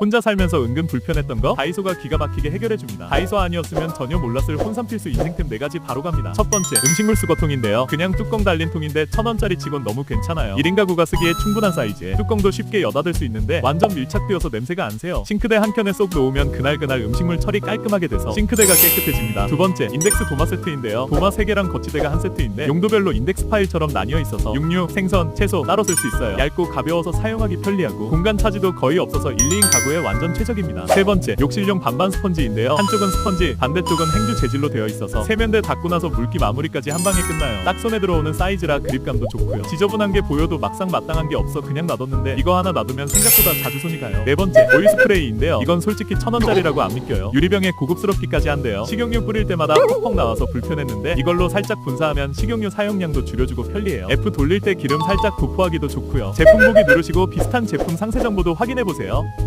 혼자 살면서 은근 불편했던 거 다이소가 기가 막히게 해결해줍니다. 다이소 아니었으면 전혀 몰랐을 혼삼 필수 인생템 4가지 바로 갑니다. 첫 번째 음식물 수거통인데요. 그냥 뚜껑 달린 통인데 천 원짜리 치곤 너무 괜찮아요. 1인 가구가 쓰기에 충분한 사이즈에 뚜껑도 쉽게 여닫을 수 있는데 완전 밀착되어서 냄새가 안 새요. 싱크대 한 켠에 쏙 놓으면 그날그날 음식물 처리 깔끔하게 돼서 싱크대가 깨끗해집니다. 두 번째 인덱스 도마 세트인데요. 도마 3개랑 거치대가 한 세트인데 용도별로 인덱스 파일처럼 나뉘어 있어서 육류, 생선, 채소 따로 쓸 수 있어요. 얇고 가벼워서 사용하기 편리하고 공간 차지도 거의 없어서 1, 2인 가구 에 완전 최적입니다. 세 번째 욕실용 반반 스펀지인데요. 한쪽은 스펀지, 반대쪽은 행주 재질로 되어 있어서 세면대 닦고 나서 물기 마무리까지 한 방에 끝나요. 딱 손에 들어오는 사이즈라 그립감도 좋고요. 지저분한 게 보여도 막상 마땅한 게 없어 그냥 놔뒀는데 이거 하나 놔두면 생각보다 자주 손이 가요. 네 번째 오일 스프레이인데요. 이건 솔직히 천 원짜리라고 안 믿겨요. 유리병에 고급스럽기까지 한데요. 식용유 뿌릴 때마다 퍽퍽 나와서 불편했는데 이걸로 살짝 분사하면 식용유 사용량도 줄여주고 편리해요. F 돌릴 때 기름 살짝 도포하기도 좋고요. 제품 보기 누르시고 비슷한 제품 상세 정보도 확인해 보세요.